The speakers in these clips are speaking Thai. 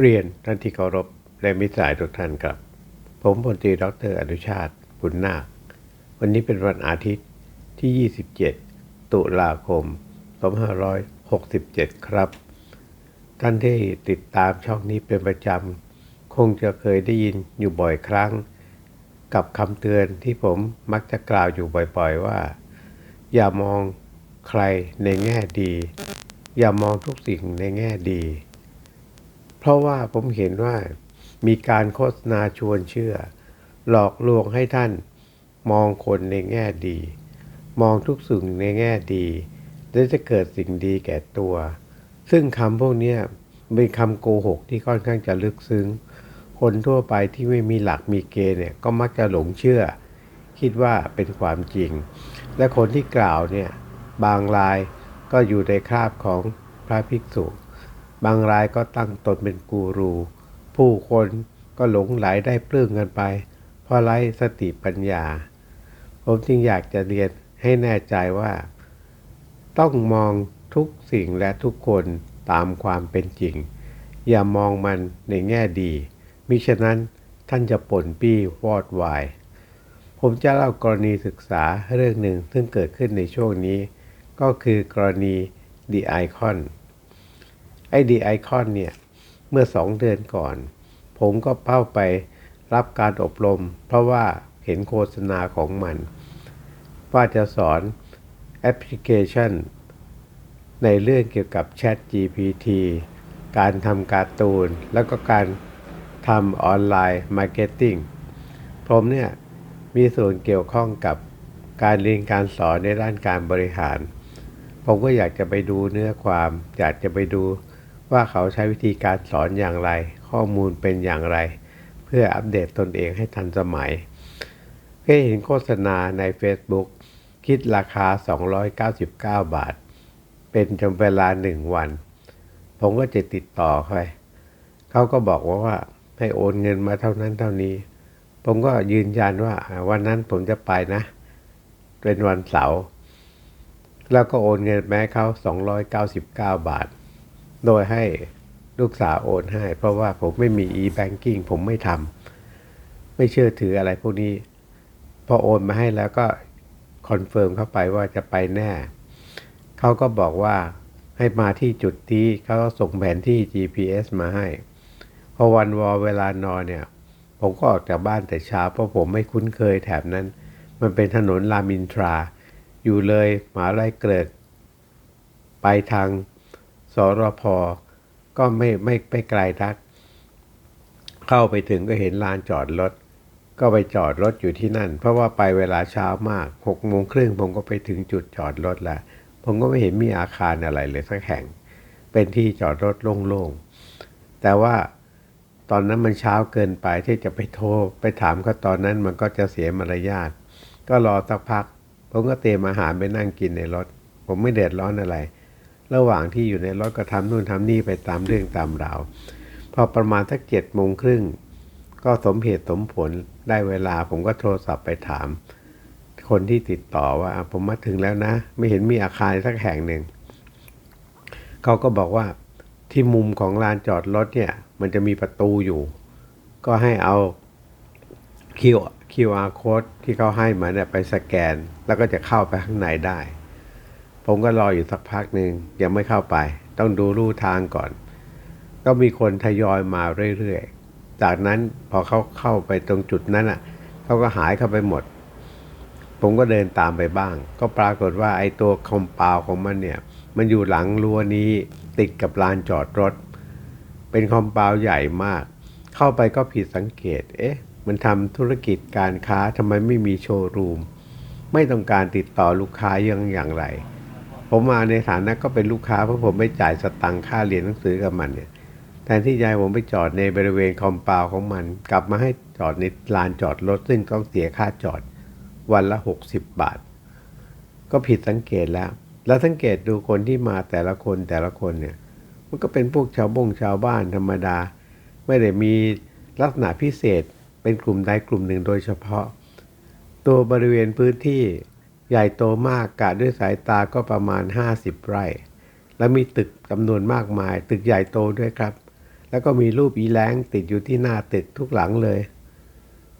เรียนท่านที่เคารพและมิตรสายทุกท่านครับ ผมพลตรีดรอนุชาติบุญนาค วันนี้เป็นวันอาทิตย์ที่ 27 ตุลาคม 2567 ครับ ท่านที่ติดตามช่องนี้เป็นประจำ คงจะเคยได้ยินอยู่บ่อยครั้ง กับคำเตือนที่ผมมักจะกล่าวอยู่บ่อยๆว่า อย่ามองใครในแง่ดี อย่ามองทุกสิ่งในแง่ดี เพราะว่าผมเห็นว่ามีการโฆษณาชวนเชื่อ หลอกลวงให้ท่านมองคนในแง่ดี มองทุกสิ่งในแง่ดี และจะเกิดสิ่งดีแก่ตัว ซึ่งคำพวกนี้เป็นคำโกหกที่ค่อนข้างจะลึกซึ้ง คนทั่วไปที่ไม่มีหลักมีเกณฑ์เนี่ยก็มักจะหลงเชื่อ คิดว่าเป็นความจริง และคนที่กล่าวเนี่ยบางรายก็อยู่ในคราบของพระภิกษุ บางรายก็ตั้งตนเป็นกูรู ผู้คนก็หลงไหลได้ปลื้มกันไป เพราะไร้สติปัญญา ผมจึงอยากจะเรียนให้แน่ใจว่า ต้องมองทุกสิ่งและทุกคนตามความเป็นจริง อย่ามองมันในแง่ดี มิฉะนั้นท่านจะป่นปี้วอดวาย ผมจะเล่ากรณีศึกษาเรื่องหนึ่งซึ่งเกิดขึ้นในช่วงนี้ ก็คือกรณี The Icon ไอ้ The Icon เนี่ย เมื่อสองเดือนก่อน ผมก็เป้าไปรับการอบรม เพราะว่าเห็นโฆษณาของมัน ว่าจะสอนแอปพลิเคชัน ในเรื่องเกี่ยวกับ Chat GPT การทำการ์ตูน แล้วก็การทำออนไลน์มาร์เก็ตติ้งผมเนี่ย มีส่วนเกี่ยวข้องกับการเรียนการสอนในด้านการบริหาร ผมก็อยากจะไปดูเนื้อความ อยากจะไปดู ว่าเขาใช้วิธีการสอนอย่างไร ข้อมูลเป็นอย่างไร เพื่ออัปเดตตนเองให้ทันสมัยก็เห็นโฆษณาใน Facebook คิดราคา 299 บาท เป็นจำเวลาหนึ่งวัน ผมก็จะติดต่อไปเขาก็บอกว่าว่าให้โอนเงินมาเท่านั้นเท่านี้ ผมก็ยืนยันว่าอ่าวันนั้นผมจะไปนะ เป็นวันเสาร์แล้วก็โอนเงินแม้เขา 299 บาท โดยให้ลูกสาวโอนให้ เพราะว่าผมไม่มี e-banking ผมไม่ทำไม่เชื่อถืออะไรพวกนี้ พอโอนมาให้แล้วก็คอนเฟิร์มเข้าไปว่าจะไปแน่ เขาก็บอกว่าให้มาที่จุดที่เขาก็ส่งแผนที่ GPS มาให้ พอวันวอเวลานอนเนี่ย ผมก็ออกจากบ้านแต่เช้าเพราะผมไม่คุ้นเคยแถบนั้น มันเป็นถนนรามินทรา อยู่เลยหมหาลัยเกิด ไปทาง สรพก็ไม่ไม่ไม่ไกลนัก เข้าไปถึงก็เห็นลานจอดรถ ก็ไปจอดรถอยู่ที่นั่น เพราะว่าไปเวลาเช้ามากหกโมงครึ่งผมก็ไปถึงจุดจอดรถแล้วผมก็ไม่เห็นมีอาคารอะไรเลยสักแห่ง เป็นที่จอดรถโล่งๆ แต่ว่าตอนนั้นมันเช้าเกินไปที่จะไปโทรไปถามก็ตอนนั้นมันก็จะเสียมารยาท ก็รอสักพัก ผมก็เตรียมอาหารไปนั่งกินในรถ ผมไม่เดือดร้อนอะไร ระหว่างที่อยู่ในรถก็ทำนู่นทำนี่ไปตามเรื่องตามราว พอประมาณสักเจ็ดโมงครึ่งก็สมเหตุสมผลได้เวลาผมก็โทรศัพท์ไปถาม คนที่ติดต่อว่าผมมาถึงแล้วนะ ไม่เห็นมีอาคารสักแห่งหนึ่งเขาก็บอกว่าที่มุมของลานจอดรถเนี่ย มันจะมีประตูอยู่ ก็ให้เอา Q QR code ที่เขาให้มาเนี่ยไปสแกน แล้วก็จะเข้าไปข้างในได้ ผมก็รออยู่สักพักหนึ่งยังไม่เข้าไป ต้องดูรูทางก่อน ก็มีคนทยอยมาเรื่อยๆ จากนั้นพอเขาเข้าไปตรงจุดนั้นอะเขาก็หายเข้าไปหมด ผมก็เดินตามไปบ้าง ก็ปรากฏว่าไอ้ตัวคอมเปาวของมันเนี่ย มันอยู่หลังรั้วนี้ติดกับลานจอดรถ เป็นคอมเปาวใหญ่มาก เข้าไปก็ผิดสังเกต เอ๊ะ มันทำธุรกิจการค้าทำไมไม่มีโชว์รูม ไม่ต้องการติดต่อลูกค้ายังอย่างไร ผมมาในฐานะก็เป็นลูกค้าเพราะผมไม่จ่ายสตังค่าเรียนหนังสือกับมันเนี่ยแทนที่ยายผมไปจอดในบริเวณคอมเปาของมัน กลับมาให้จอดในลานจอดรถซึ่งต้องเสียค่าจอดวันละ 60 บาท ก็ผิดสังเกตแล้ว แล้วสังเกตดูคนที่มาแต่ละคนแต่ละคนเนี่ย มันก็เป็นพวกชาวบงชาวบ้านธรรมดา ไม่ได้มีลักษณะพิเศษเป็นกลุ่มใดกลุ่มหนึ่งโดยเฉพาะ ตัวบริเวณพื้นที่ ใหญ่โตมากกะด้วยสายตาก็ประมาณ 50 ไร่ และมีตึกจำนวนมากมาย ตึกใหญ่โตด้วยครับ แล้วก็มีรูปอีแรงติดอยู่ที่หน้าตึกทุกหลังเลย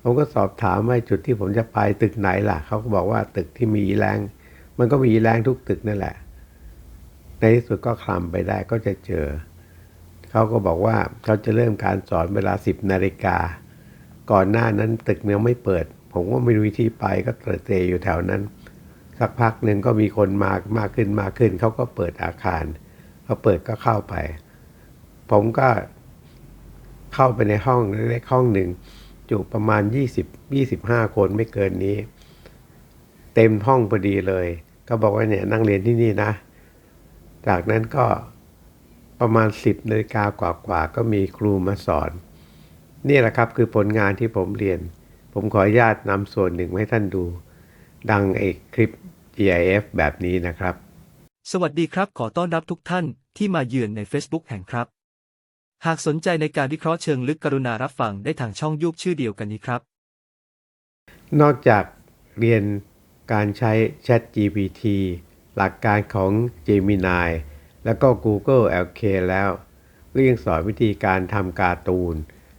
ผมก็สอบถามว่าจุดที่ผมจะไปตึกไหนล่ะ เขาก็บอกว่าตึกที่มีอีแรงมันก็มีอีแรงทุกตึกนั่นแหละ ในที่สุดก็คลำไปได้ก็จะเจอ เขาก็บอกว่าเขาจะเริ่มการสอนเวลาสิบนาฬิกา ก่อนหน้านั้นตึกยังไม่เปิด ผมก็ไม่รู้วิธีไปก็เตะเตะอยู่แถวนั้น สักพักหนึ่งก็มีคนมามากขึ้นมากขึ้นเขาก็เปิดอาคารพอเปิดก็เข้าไป ผมก็เข้าไปในห้องเล็กห้องหนึ่งจุประมาณ 20 25 คนไม่เกินนี้ เต็มห้องพอดีเลย ก็บอกว่าเนี่ยนั่งเรียนที่นี่นะ จากนั้นก็ประมาณ 10นาฬิกากว่าๆก็มีครูมาสอน นี่แหละครับคือผลงานที่ผมเรียน ผมขออนุญาตนำส่วนหนึ่งให้ท่านดู ดังไอ้คลิป GIF แบบนี้นะครับ สวัสดีครับ ขอต้อนรับทุกท่านที่มาเยือนใน Facebook แห่งครับ หากสนใจในการวิเคราะห์เชิงลึกกรุณารับฟังได้ทางช่องยูบชื่อเดียวกันนี้ครับ นอกจากเรียนการใช้ Chat GPT หลักการของ Gemini แล้วก็ Google LK แล้วก็ยังสอนวิธีการทำการ์ตูน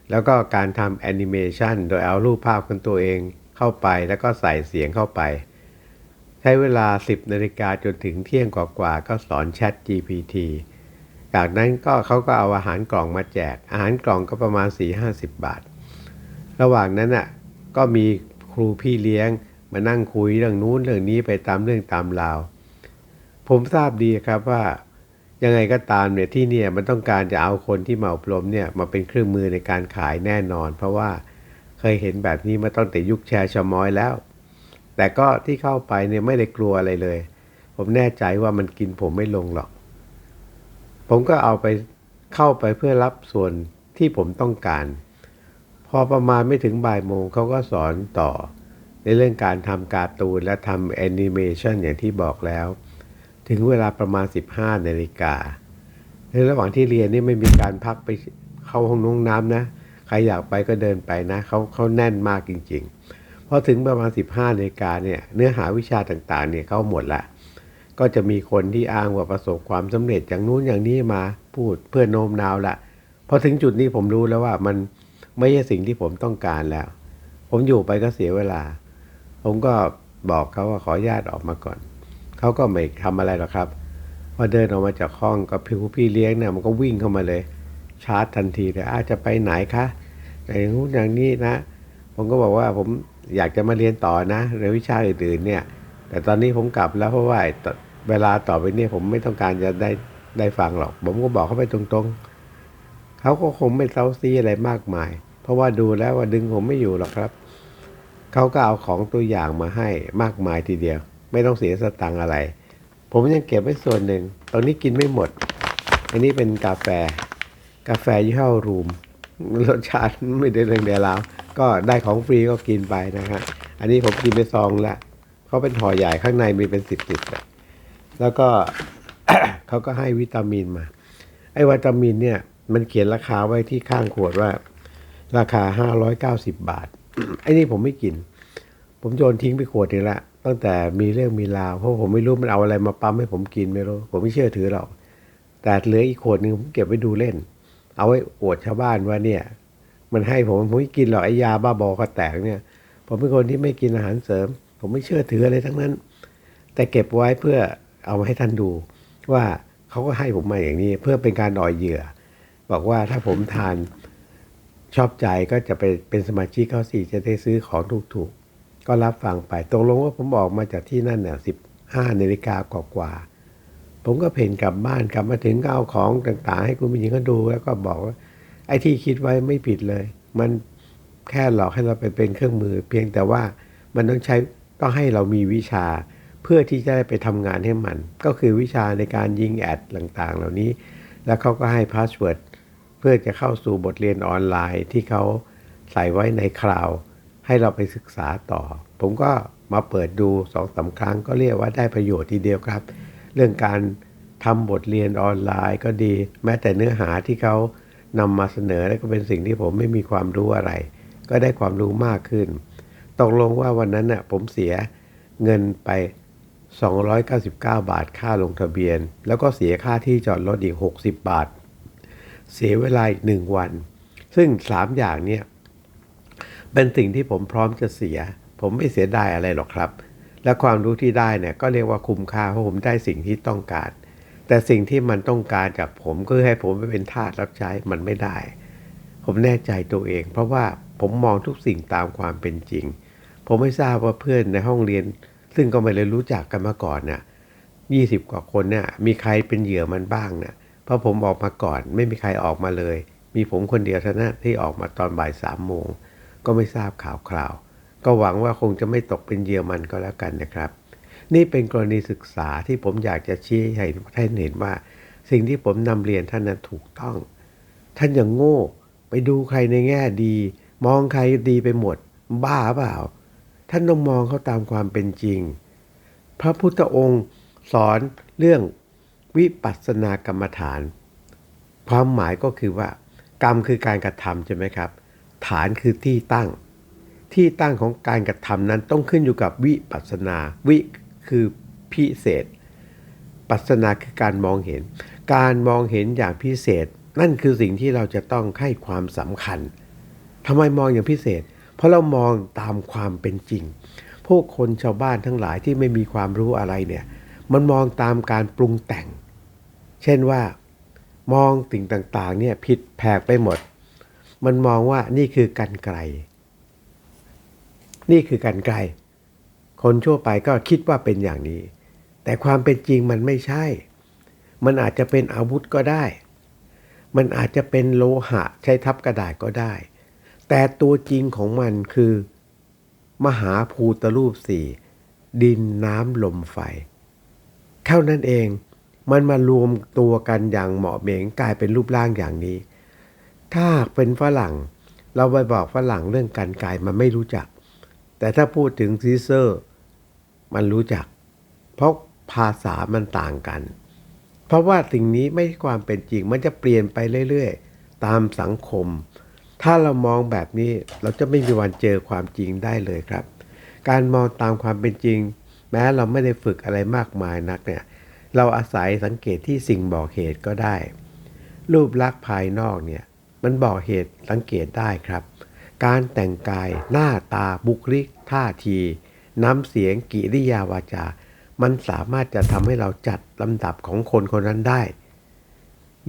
แล้วก็การทำแอนิเมชันโดยเอารูปภาพของตัวเอง เข้าไปแล้วก็ใส่เสียงเข้าไป ใช้เวลา 10นาฬิกาจนถึงเที่ยงกว่าๆก็สอน Chat GPT จากนั้นก็เขาก็เอาอาหารกล่องมาแจก อาหารกล่องก็ประมาณ 4-50 บาท ระหว่างนั้นอะก็มีครูพี่เลี้ยงมานั่งคุยเรื่องนู้นเรื่องนี้ไปตามเรื่องตามราว ผมทราบดีครับว่ายังไงก็ตามเนี่ยที่เนี่ยมันต้องการจะเอาคนที่มาอบรมเนี่ยมาเป็นเครื่องมือในการขายแน่นอน เพราะว่า เคยเห็นแบบนี้มาตั้งแต่ยุคแชร์ชมอยแล้ว แต่ก็ที่เข้าไปเนี่ยไม่ได้กลัวอะไรเลย ผมแน่ใจว่ามันกินผมไม่ลงหรอก ผมก็เอาไปเข้าไปเพื่อรับส่วนที่ผมต้องการ พอประมาณไม่ถึงบ่ายโมงเขาก็สอนต่อ ในเรื่องการทำการ์ตูนและทำแอนิเมชันอย่างที่บอกแล้ว ถึงเวลาประมาณ 15นาฬิกาในระหว่างที่เรียนนี่ไม่มีการพักไปเข้าห้องน้องน้ำนะ ใครอยากไปก็เดินไปนะเขาเขาแน่นมากจริง ๆ พอถึงประมาณ 15นาฬิกาเนี่ยเนื้อหาวิชาต่างๆเนี่ยเขาหมดละ ก็จะมีคนที่อ้างว่าประสบความสำเร็จอย่างนู้นอย่างนี้มาพูดเพื่อโน้มน้าวละพอถึงจุดนี้ผมรู้แล้วว่ามันไม่ใช่สิ่งที่ผมต้องการแล้ว ผมอยู่ไปก็เสียเวลา ผมก็บอกเขาว่าขอญาตออกมาก่อน เขาก็ไม่ทำอะไรหรอกครับ พอเดินออกมาจากห้องก็พิวพี่เลี้ยงเนี่ยมันก็วิ่งเข้ามาเลย ชาร์จทันทีเลยอาจจะไปไหนคะอย่างนู้นอย่างนี้นะ ผมก็บอกว่าผมอยากจะมาเรียนต่อนะในวิชาอื่นๆเนี่ย แต่ตอนนี้ผมกลับแล้วเพราะว่าเวลาต่อไปนี่ยผมไม่ต้องการจะได้ได้ฟังหรอก ผมก็บอกเขาไปตรงๆ เขาก็คงไม่เซาซีอะไรมากมาย เพราะว่าดูแล้วว่าดึงผมไม่อยู่หรอกครับ เขาก็เอาของตัวอย่างมาให้มากมายทีเดียว ไม่ต้องเสียสตังค์อะไร ผมยังเก็บไว้ส่วนหนึ่ง ตอนนี้กินไม่หมด อันนี้เป็นกาแฟ กาแฟยี่ห้อรูมรสชาติไม่ได้เรื่องเดียวแล้วก็ได้ของฟรีก็กินไปนะฮะอันนี้ผมกินไปซองละเขาเป็นห่อใหญ่ข้างในมีเป็นสิบสิบแล้วก็เขาก็ให้วิตามินมา ไอ้วิตามินเนี่ย มันเขียนราคาไว้ที่ข้างขวดว่า ราคา590บาท ไอ้นี่ผมไม่กิน ผมโยนทิ้งไปขวดนึงละตั้งแต่มีเรื่องมีราวเพราะผมไม่รู้มันเอาอะไรมาปั๊มให้ผมกินไม่รู้ผมไม่เชื่อถือหรอกแต่เหลืออีกขวดหนึ่งผมเก็บไว้ดูเล่น เอาไว้อวดชาวบ้านว่าเนี่ย มันให้ผมผมไม่กินหรอกไอ้ยาบ้าบอกระแตกเนี่ย ผมเป็นคนที่ไม่กินอาหารเสริม ผมไม่เชื่อถืออะไรทั้งนั้น แต่เก็บไว้เพื่อเอามาให้ท่านดู ว่าเขาก็ให้ผมมาอย่างนี้ เพื่อเป็นการอ่อยเหยื่อ บอกว่าถ้าผมทานชอบใจก็จะไปเป็นสมาชิกเขาสิจะได้ซื้อของถูกๆก็รับฟังไปตกลงว่าผมออกมาจากที่นั่นเนี่ยสิบห้านาฬิกากว่าๆ ผมก็เพ่นกลับบ้านกลับมาถึงก็เอาของต่างๆ ให้คุณผู้หญิงเขาดูแล้วก็บอกว่า ไอ้ที่คิดไว้ไม่ผิดเลย มันแค่หลอกให้เราไปเป็นเครื่องมือ เพียงแต่ว่ามันต้องใช้ต้องให้เรามีวิชา เพื่อที่จะได้ไปทำงานให้มัน ก็คือวิชาในการยิงแอดต่างๆ เหล่านี้ แล้วเขาก็ให้พาสเวิร์ดเพื่อจะเข้าสู่บทเรียนออนไลน์ที่เขาใส่ไว้ในคลาวให้เราไปศึกษาต่อ ผมก็มาเปิดดูสองสาครั้งก็เรียกว่าได้ประโยชน์ทีเดียวครับ เรื่องการทำบทเรียนออนไลน์ก็ดี แม้แต่เนื้อหาที่เขานำมาเสนอแล้วก็เป็นสิ่งที่ผมไม่มีความรู้อะไร ก็ได้ความรู้มากขึ้น ตกลงว่าวันนั้นน่ะผมเสียเงินไป 299 บาทค่าลงทะเบียน แล้วก็เสียค่าที่จอดรถอีก 60 บาท เสียเวลาอีกหนึ่งวัน ซึ่งสามอย่างเนี่ยเป็นสิ่งที่ผมพร้อมจะเสีย ผมไม่เสียดายอะไรหรอกครับ และความรู้ที่ได้เนี่ยก็เรียกว่าคุ้มค่าเพราะผมได้สิ่งที่ต้องการ แต่สิ่งที่มันต้องการจากผมก็คือให้ผมไปเป็นทาสรับใช้มันไม่ได้ ผมแน่ใจตัวเอง เพราะว่าผมมองทุกสิ่งตามความเป็นจริง ผมไม่ทราบว่าเพื่อนในห้องเรียน ซึ่งก็ไม่เลยรู้จักกันมาก่อนน่ะยี่สิบกว่าคนเนี่ยมีใครเป็นเหยื่อมันบ้างน่ะเพราะผมออกมาก่อนไม่มีใครออกมาเลย มีผมคนเดียวเท่านั้นที่ออกมาตอนบ่ายสามโมงก็ไม่ทราบข่าวคราว ก็หวังว่าคงจะไม่ตกเป็นเยื่อมันก็แล้วกันนะครับ นี่เป็นกรณีศึกษาที่ผมอยากจะชี้ให้ท่านเห็นว่า สิ่งที่ผมนำเรียนท่านนั้นถูกต้อง ท่านอย่างโง่ ไปดูใครในแง่ดี มองใครดีไปหมด บ้าเปล่า ท่านต้องมองเขาตามความเป็นจริง พระพุทธองค์สอนเรื่องวิปัสสนากรรมฐาน ความหมายก็คือว่า กรรมคือการกระทำใช่ไหมครับ ฐานคือที่ตั้ง ที่ตั้งของการกระทำนั้นต้องขึ้นอยู่กับวิปัสนา วิคือพิเศษ ปัสนาคือการมองเห็น การมองเห็นอย่างพิเศษ นั่นคือสิ่งที่เราจะต้องให้ความสำคัญทำไมมองอย่างพิเศษ เพราะเรามองตามความเป็นจริง พวกคนชาวบ้านทั้งหลายที่ไม่มีความรู้อะไรเนี่ยมันมองตามการปรุงแต่ง เช่นว่ามองสิ่งต่างๆเนี่ยผิดแผกไปหมด มันมองว่านี่คือกันไกล นี่คือกันไกล คนทั่วไปก็คิดว่าเป็นอย่างนี้ แต่ความเป็นจริงมันไม่ใช่ มันอาจจะเป็นอาวุธก็ได้ มันอาจจะเป็นโลหะใช้ทับกระดาษก็ได้ แต่ตัวจริงของมันคือ มหาภูตรูปสี่ดินน้ำลมไฟเท่านั้นเองมันมารวมตัวกันอย่างเหมาะเหม็งกลายเป็นรูปร่างอย่างนี้ ถ้าเป็นฝรั่ง เราไปบอกฝรั่งเรื่องการกายมันไม่รู้จัก แต่ถ้าพูดถึงซีเซอร์มันรู้จัก เพราะภาษามันต่างกัน เพราะว่าสิ่งนี้ไม่ใช่ความเป็นจริง มันจะเปลี่ยนไปเรื่อยๆ ตามสังคม ถ้าเรามองแบบนี้เราจะไม่มีวันเจอความจริงได้เลยครับ การมองตามความเป็นจริง แม้เราไม่ได้ฝึกอะไรมากมายนักเนี่ยเราอาศัยสังเกตที่สิ่งบอกเหตุก็ได้ รูปลักษณ์ภายนอกเนี่ยมันบอกเหตุสังเกตได้ครับ การแต่งกาย หน้าตาบุคลิก ท่าที น้ำเสียงกิริยาวาจา มันสามารถจะทำให้เราจัดลำดับของคนคนนั้นได้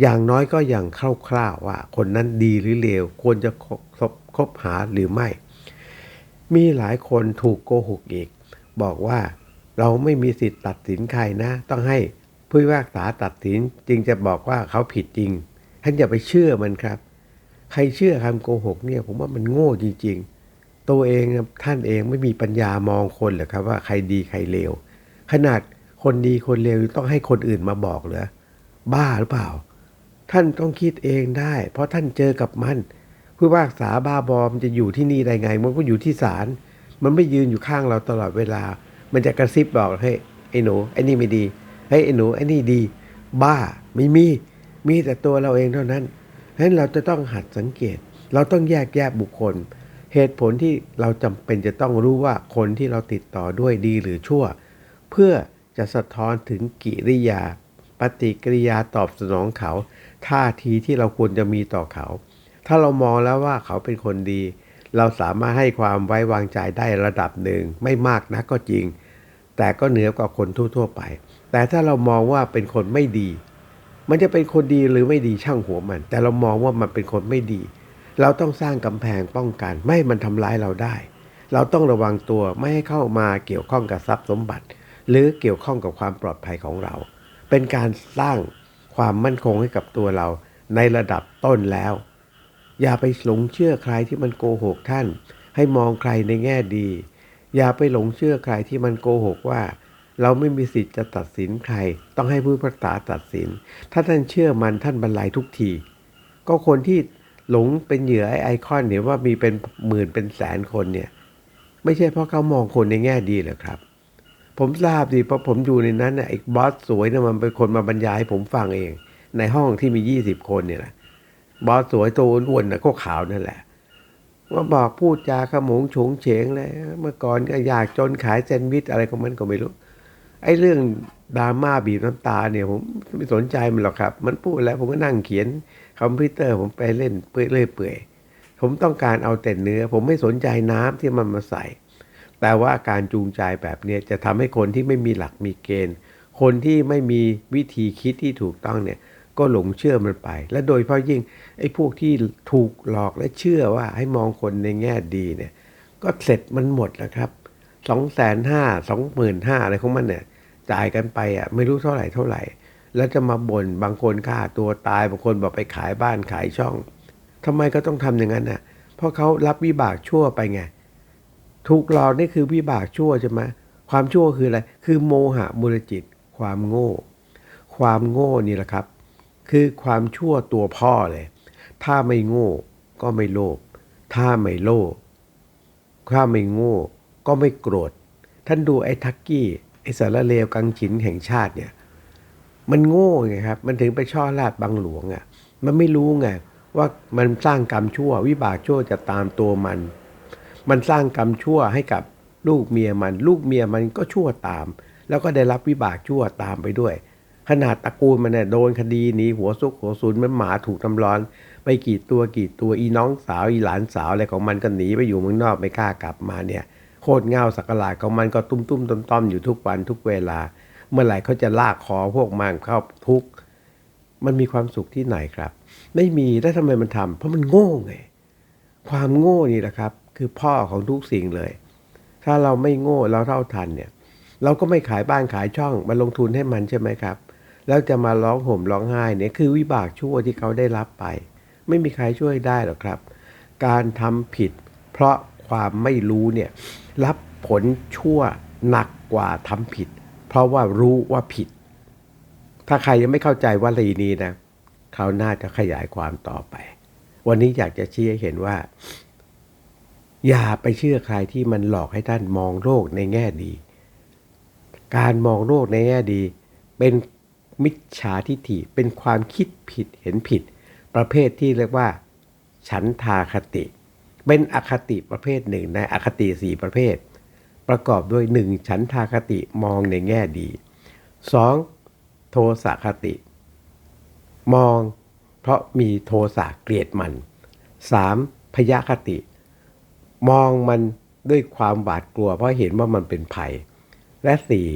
อย่างน้อยก็อย่างคร่าวๆว่า คนนั้นดีหรือเลว ควรจะคบคบหาหรือไม่ มีหลายคนถูกโกหกอีก บอกว่าเราไม่มีสิทธิ์ตัดสินใครนะ ต้องให้ผู้พิพากษาตัดสินจึงจะบอกว่าเขาผิดจริงท่านอย่าไปเชื่อมันครับ ใครเชื่อคำโกหกเนี่ยผมว่ามันโง่จริง ๆ ตัวเองนะท่านเองไม่มีปัญญามองคนหรอครับว่าใครดีใครเลวขนาดคนดีคนเลวต้องให้คนอื่นมาบอกเหรอบ้าหรือเปล่า ท่านต้องคิดเองได้ เพราะท่านเจอกับมันผู้พิพากษาบ้าบอมจะอยู่ที่นี่ได้ไง มันก็อยู่ที่ศาลมันไม่ยืนอยู่ข้างเราตลอดเวลา มันจะกระซิบบอกให้ยไอ้หนูไอ้นี่ไม่ดีเฮ้ยไอ้หนูไอ้นี่ดี บ้าไม่มีมีแต่ตัวเราเองเท่านั้น ฉะนั้นเราจะต้องหัดสังเกต เราต้องแยกแยะบุคคล เหตุผลที่เราจำเป็นจะต้องรู้ว่าคนที่เราติดต่อด้วยดีหรือชั่ว เพื่อจะสะท้อนถึงกิริยา ปฏิกิริยาตอบสนองเขา ท่าทีที่เราควรจะมีต่อเขา ถ้าเรามองแล้วว่าเขาเป็นคนดี เราสามารถให้ความไว้วางใจได้ระดับหนึ่งไม่มากนะก็จริง แต่ก็เหนือกว่าคนทั่ว ๆ ไป แต่ถ้าเรามองว่าเป็นคนไม่ดี มันจะเป็นคนดีหรือไม่ดีช่างหัวมัน แต่เรามองว่ามันเป็นคนไม่ดี เราต้องสร้างกำแพงป้องกัน ไม่ให้มันทำร้ายเราได้ เราต้องระวังตัวไม่ให้เข้ามาเกี่ยวข้องกับทรัพย์สมบัติ หรือเกี่ยวข้องกับความปลอดภัยของเรา เป็นการสร้างความมั่นคงให้กับตัวเราในระดับต้นแล้ว อย่าไปหลงเชื่อใครที่มันโกหกท่าน ให้มองใครในแง่ดี อย่าไปหลงเชื่อใครที่มันโกหกว่า เราไม่มีสิทธิ์จะตัดสินใคร ต้องให้ผู้พิพากษาตัดสิน ถ้าท่านเชื่อมันท่านบรรลัยทุกที ก็คนที่หลงเป็นเหยื่อไอไอคอนเนี่ยว่ามีเป็นหมื่นเป็นแสนคนเนี่ย ไม่ใช่เพราะเขามองคนในแง่ดีเหรอครับ ผมทราบดีเพราะผมอยู่ในนั้นน่ะไอ้บอสสวยนี่ยมันเป็นคนมาบรรยายให้ผมฟังเอง ในห้องที่มียี่สิบคนเนี่ยนะบอสสวยตัวอ้วนๆนะก็ขาวนั่นแหละว่าบอกพูดจาขโมงโฉงเฉงเลยเมื่อก่อนก็อยากจนขายแซนด์วิชอะไรของมันก็ไม่รู้ ไอ้เรื่องดราม่าบีบน้ำตาเนี่ยผมไม่สนใจมันหรอกครับ มันพูดแล้วผมก็นั่งเขียนคอมพิวเตอร์ผมไปเล่นเปื่อยเรื่อยเปื่อยผมต้องการเอาแต่เนื้อ ผมไม่สนใจน้ำที่มันมาใส่ แต่ว่าการจูงใจแบบนี้จะทำให้คนที่ไม่มีหลักมีเกณฑ์ คนที่ไม่มีวิธีคิดที่ถูกต้องเนี่ยก็หลงเชื่อมันไป และโดยเฉพาะยิ่งไอ้พวกที่ถูกหลอกและเชื่อว่าให้มองคนในแง่ดีเนี่ยก็เสร็จมันหมดแล้วครับสองแสนห้าสองหมื่นห้าอะไรของมันเนี่ย จ่ายกันไปอะไม่รู้เท่าไหร่เท่าไหร่ แล้วจะมาบ่นบางคนฆ่าตัวตาย บางคนบอกไปขายบ้านขายช่องทำไมก็ต้องทำอย่างนั้นน่ะ เพราะเขารับวิบากชั่วไปไงถูกหลอกนี่คือวิบากชั่วใช่ไหมความชั่วคืออะไร คือโมหะมุลจิต ความโง่ ความโง่นี่แหละครับ คือความชั่วตัวพ่อเลย ถ้าไม่โง่ก็ไม่โลภ ถ้าไม่โลภถ้าไม่โง่ ก็ไม่โกรธ ท่านดูไอ้ทักกี้ ไอ้สารเลวกังฉินแห่งชาติเนี่ย มันโง่ไงครับ มันถึงไปช่อลาดบังหลวงอะ่ะ มันไม่รู้ไงว่ามันสร้างกรรมชั่ว วิบากชั่วจะตามตัวมัน มันสร้างกรรมชั่วให้กับลูกเมียมัน ลูกเมียมันก็ชั่วตาม แล้วก็ได้รับวิบากชั่วตามไปด้วย ขนาดตระกูลมันเนี่ยโดนคดีหนีหัวซุกหัวซุนมันหมาถูกน้ำร้อน ไปกี่ตัวกี่ตัวอีน้องสาวอีหลานสาวอะไรของมันก็หนีไปอยู่เมืองนอกไม่กล้ากลับมาเนี่ย โคตรเงาสักหลาดของมันก็ตุ้มตุ้มต้อมต้อมอยู่ทุกวันทุกเวลา เมื่อไหร่เขาจะลากคอพวกมันเข้าทุกมันมีความสุขที่ไหนครับ ไม่มีแล้วทำไมมันทำเพราะมันโง่ไงความโง่นี่แหละครับ คือพ่อของทุกสิ่งเลย ถ้าเราไม่โง่เราเท่าทันเนี่ย เราก็ไม่ขายบ้านขายช่องมาลงทุนให้มันใช่ไหมครับ แล้วจะมาร้องห่มร้องไห้เนี่ยคือวิบากชั่วที่เขาได้รับไป ไม่มีใครช่วยได้หรอกครับ การทำผิด เพราะ ความไม่รู้เนี่ยรับผลชั่วหนักกว่าทำผิด เพราะว่ารู้ว่าผิด ถ้าใครยังไม่เข้าใจวลีนี้นะเขาวหน่าจะขยายความต่อไป วันนี้อยากจะชี้ให้เห็นว่า อย่าไปเชื่อใครที่มันหลอกให้ท่านมองโลกในแง่ดี การมองโลกในแง่ดี เป็นมิจฉาทิฏฐิเป็นความคิดผิดเห็นผิด ประเภทที่เรียกว่า ฉันทาคติ เป็นอคติประเภทหนึ่งในอคติสี่ประเภท ประกอบด้วยหนึ่งฉันทาคติมองในแง่ดีสองโทสะคติ มองเพราะมีโทสะเกลียดมันสามพยาคติ มองมันด้วยความหวาดกลัวเพราะเห็นว่ามันเป็นภัย และสี่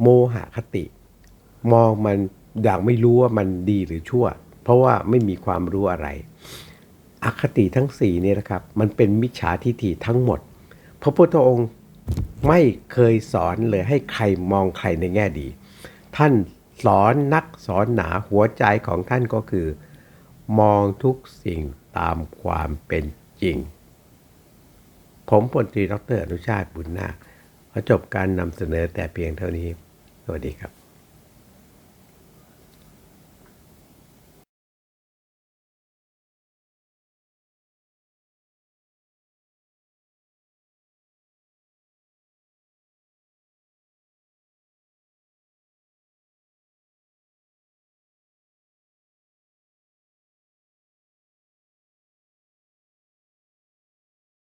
โมหคติ มองมันอย่างไม่รู้ว่ามันดีหรือชั่ว เพราะว่าไม่มีความรู้อะไร อคติทั้งสี่นี่นะครับ มันเป็นมิจฉาทิฏฐิทั้งหมด พระพุทธองค์ไม่เคยสอนเลยให้ใครมองใครในแง่ดี ท่านสอนนักสอนหนาหัวใจของท่านก็คือ มองทุกสิ่งตามความเป็นจริง ผมพลตรีดรอนุชาติบุญนาคขอจบการนำเสนอแต่เพียงเท่านี้ สวัสดีครับ